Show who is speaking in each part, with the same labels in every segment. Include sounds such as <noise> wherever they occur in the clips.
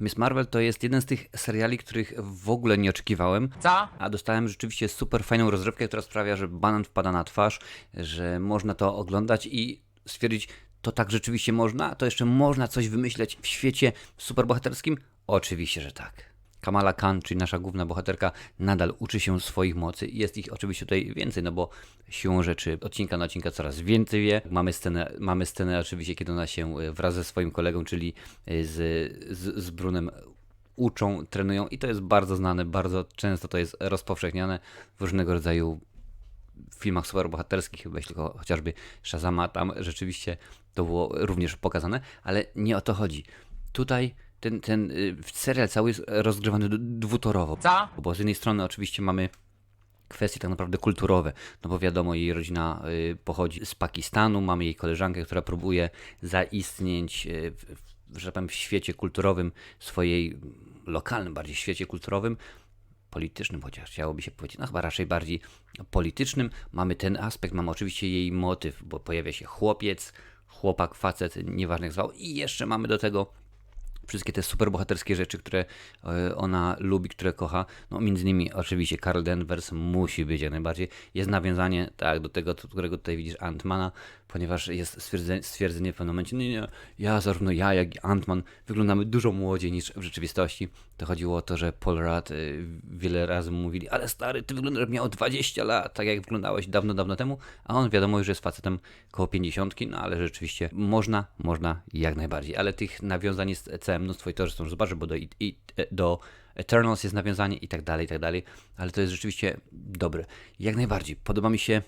Speaker 1: Miss Marvel to jest jeden z tych seriali, których w ogóle nie oczekiwałem,
Speaker 2: Co?
Speaker 1: a dostałem rzeczywiście super fajną rozrywkę, która sprawia, że banan wpada na twarz, że można to oglądać i stwierdzić, to tak rzeczywiście można? To jeszcze można coś wymyśleć w świecie superbohaterskim? Oczywiście, że tak. Kamala Khan, czyli nasza główna bohaterka, nadal uczy się swoich mocy. Jest ich oczywiście tutaj więcej, no bo siłą rzeczy odcinka na odcinka coraz więcej wie. Mamy scenę, mamy scenę oczywiście, kiedy ona się e, wraz ze swoim kolegą, czyli e, z, z, z Brunem uczą, trenują i to jest bardzo znane, bardzo często to jest rozpowszechniane w różnego rodzaju filmach superbohaterskich, chyba tylko chociażby Shazama, tam rzeczywiście to było również pokazane, ale nie o to chodzi. Tutaj ten, ten y, serial cały jest rozgrywany d- dwutorowo.
Speaker 2: Co?
Speaker 1: Bo z jednej strony oczywiście mamy kwestie tak naprawdę kulturowe, no bo wiadomo, jej rodzina y, pochodzi z Pakistanu, mamy jej koleżankę, która próbuje zaistnieć y, w, w, że tak powiem, w świecie kulturowym swojej, lokalnym bardziej świecie kulturowym, politycznym, chociaż chciałoby się powiedzieć, no chyba raczej bardziej politycznym. Mamy ten aspekt, mamy oczywiście jej motyw, bo pojawia się chłopiec, chłopak, facet, nieważne jak zwał i jeszcze mamy do tego wszystkie te superbohaterskie rzeczy, które e, ona lubi, które kocha. No między innymi oczywiście Carl Danvers musi być jak najbardziej. Jest nawiązanie tak do tego, którego tutaj widzisz Antmana, ponieważ jest stwierdzenie, stwierdzenie w pewnym momencie, nie, nie, ja zarówno ja, jak i Antman wyglądamy dużo młodziej niż w rzeczywistości. To chodziło o to, że Paul Rudd y, wiele razy mówili, ale stary, ty wyglądasz jak miał 20 lat, tak jak wyglądałeś dawno, dawno temu, a on wiadomo już jest facetem koło 50, no ale rzeczywiście można, można jak najbardziej, ale tych nawiązań jest całe mnóstwo i to zresztą zobaczę, bo do, i, i, do Eternals jest nawiązanie i tak dalej, i tak dalej, ale to jest rzeczywiście dobre. Jak najbardziej, podoba mi się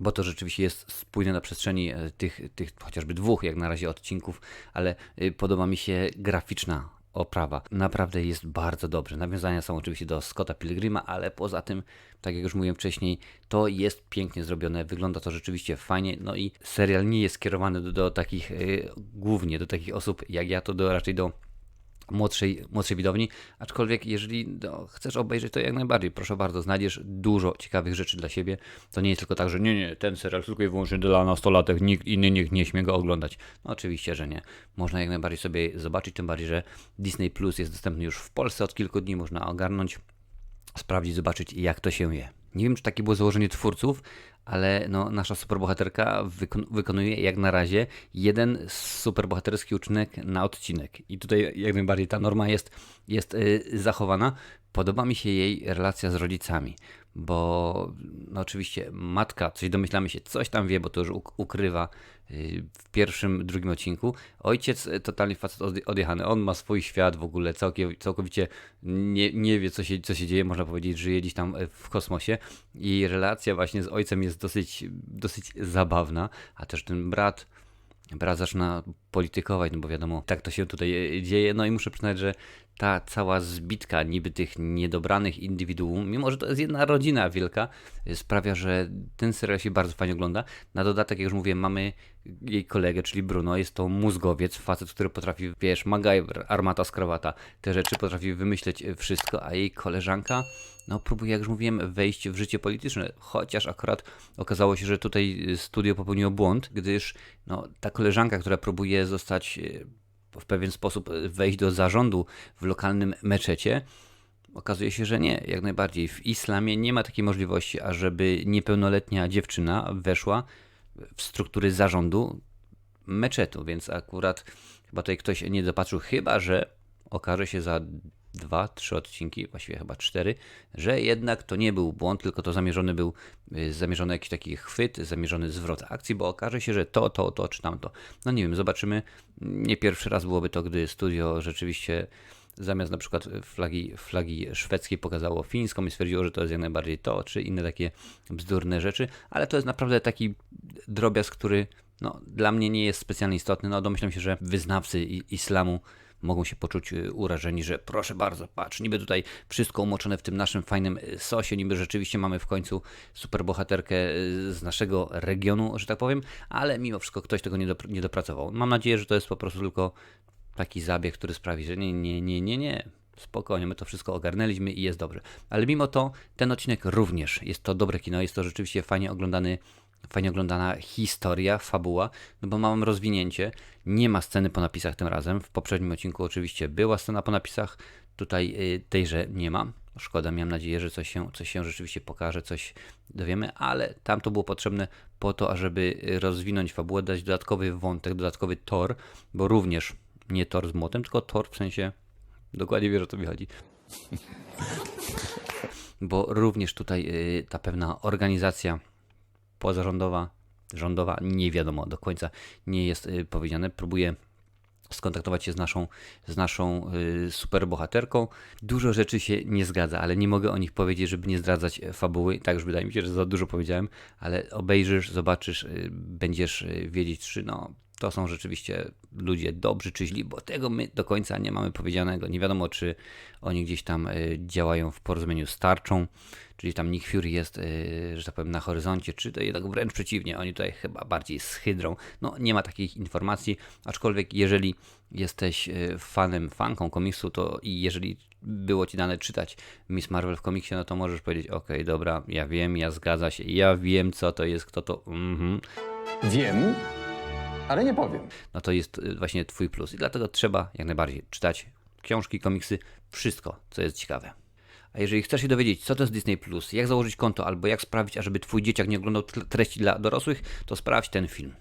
Speaker 1: bo to rzeczywiście jest spójne na przestrzeni e, tych, tych chociażby dwóch, jak na razie, odcinków, ale y, podoba mi się graficzna oprawa. Naprawdę jest bardzo dobrze. Nawiązania są oczywiście do Scotta Pilgrima, ale poza tym, tak jak już mówiłem wcześniej, to jest pięknie zrobione, wygląda to rzeczywiście fajnie, no i serial nie jest skierowany do, do takich, y, głównie do takich osób jak ja, to do, raczej do młodszej, młodszej widowni, aczkolwiek jeżeli no, chcesz obejrzeć to jak najbardziej, proszę bardzo, znajdziesz dużo ciekawych rzeczy dla siebie. To nie jest tylko tak, że nie, nie, ten serial tylko i wyłącznie dla nastolatek, nikt inny niech nie śmie go oglądać. No oczywiście, że nie. Można jak najbardziej sobie zobaczyć, tym bardziej, że Disney Plus jest dostępny już w Polsce od kilku dni, można ogarnąć, sprawdzić, zobaczyć jak to się je. Nie wiem, czy takie było założenie twórców, ale no, nasza superbohaterka wykon- wykonuje jak na razie jeden superbohaterski uczynek na odcinek. I tutaj jak najbardziej ta norma jest, jest yy, zachowana. Podoba mi się jej relacja z rodzicami, bo no, oczywiście matka, coś domyślamy się, coś tam wie, bo to już uk- ukrywa yy, w pierwszym, drugim odcinku. Ojciec y, totalnie facet odje- odjechany, on ma swój świat w ogóle, całkowicie nie, nie wie, co się, co się dzieje, można powiedzieć, żyje gdzieś tam y, w kosmosie i relacja właśnie z ojcem jest dosyć, dosyć zabawna, a też ten brat, brat zaczyna politykować, no bo wiadomo, tak to się tutaj e, dzieje, no i muszę przyznać, że ta cała zbitka niby tych niedobranych indywiduum, mimo że to jest jedna rodzina wielka, sprawia, że ten serial się bardzo fajnie ogląda. Na dodatek, jak już mówiłem, mamy jej kolegę, czyli Bruno, jest to mózgowiec, facet, który potrafi, wiesz, MacGyver, armata z krawata, te rzeczy potrafi wymyśleć wszystko, a jej koleżanka, no próbuje, jak już mówiłem, wejść w życie polityczne, chociaż akurat okazało się, że tutaj y, studio popełniło błąd, gdyż no, ta koleżanka, która próbuje zostać y, w pewien sposób y, wejść do zarządu w lokalnym meczecie, okazuje się, że nie, jak najbardziej. W islamie nie ma takiej możliwości, ażeby niepełnoletnia dziewczyna weszła w struktury zarządu meczetu, więc akurat chyba tutaj ktoś nie dopatrzył, chyba że okaże się za dwa, trzy odcinki, właściwie chyba cztery, że jednak to nie był błąd, tylko to zamierzony był, y, zamierzony jakiś taki chwyt, zamierzony zwrot akcji, bo okaże się, że to, to, to czy tamto. No nie wiem, zobaczymy. Nie pierwszy raz byłoby to, gdy studio rzeczywiście zamiast na przykład flagi, flagi szwedzkiej pokazało fińską i stwierdziło, że to jest jak najbardziej to, czy inne takie bzdurne rzeczy, ale to jest naprawdę taki drobiazg, który no, dla mnie nie jest specjalnie istotny. No, domyślam się, że wyznawcy islamu mogą się poczuć y, urażeni, że proszę bardzo, patrz, niby tutaj wszystko umoczone w tym naszym fajnym y, sosie, niby rzeczywiście mamy w końcu superbohaterkę y, z naszego regionu, że tak powiem, ale mimo wszystko ktoś tego nie, nie dopracował. Mam nadzieję, że to jest po prostu tylko taki zabieg, który sprawi, że nie, nie, nie, nie, nie. Spokojnie, my to wszystko ogarnęliśmy i jest dobrze. Ale mimo to ten odcinek również jest to dobre kino, jest to rzeczywiście fajnie oglądany fajnie oglądana historia, fabuła, no bo mamy rozwinięcie. Nie ma sceny po napisach tym razem. W poprzednim odcinku oczywiście była scena po napisach, tutaj y, tejże nie ma. Szkoda, miałem nadzieję, że coś się, coś się rzeczywiście pokaże, coś dowiemy, ale tam to było potrzebne po to, ażeby rozwinąć fabułę, dać dodatkowy wątek, dodatkowy tor, bo również nie tor z młotem, tylko tor w sensie, dokładnie wiesz o co mi chodzi, <laughs> bo również tutaj y, ta pewna organizacja pozarządowa, rządowa, nie wiadomo do końca, nie jest y, powiedziane, próbuje skontaktować się z naszą, z naszą y, superbohaterką. Dużo rzeczy się nie zgadza, ale nie mogę o nich powiedzieć, żeby nie zdradzać e, fabuły. Tak już wydaje mi się, że za dużo powiedziałem, ale obejrzysz, zobaczysz, y, będziesz wiedzieć, czy no, to są rzeczywiście ludzie dobrzy czy źli, bo tego my do końca nie mamy powiedzianego. Nie wiadomo, czy oni gdzieś tam y, działają w porozumieniu z tarczą, czyli tam Nick Fury jest, y, że tak powiem, na horyzoncie, czy to jednak wręcz przeciwnie, oni tutaj chyba bardziej z hydrą. No, nie ma takich informacji, aczkolwiek jeżeli jesteś y, fanem, fanką komiksu, to i jeżeli było ci dane czytać Miss Marvel w komiksie, no to możesz powiedzieć, ok, dobra, ja wiem, ja zgadza się, ja wiem, co to jest, kto to, mhm
Speaker 2: Wiem, ale nie powiem.
Speaker 1: no to jest y, właśnie Twój plus. I dlatego trzeba jak najbardziej czytać książki, komiksy, wszystko, co jest ciekawe. A jeżeli chcesz się dowiedzieć, co to jest Disney Plus, jak założyć konto, albo jak sprawić, ażeby Twój dzieciak nie oglądał treści dla dorosłych, to sprawdź ten film.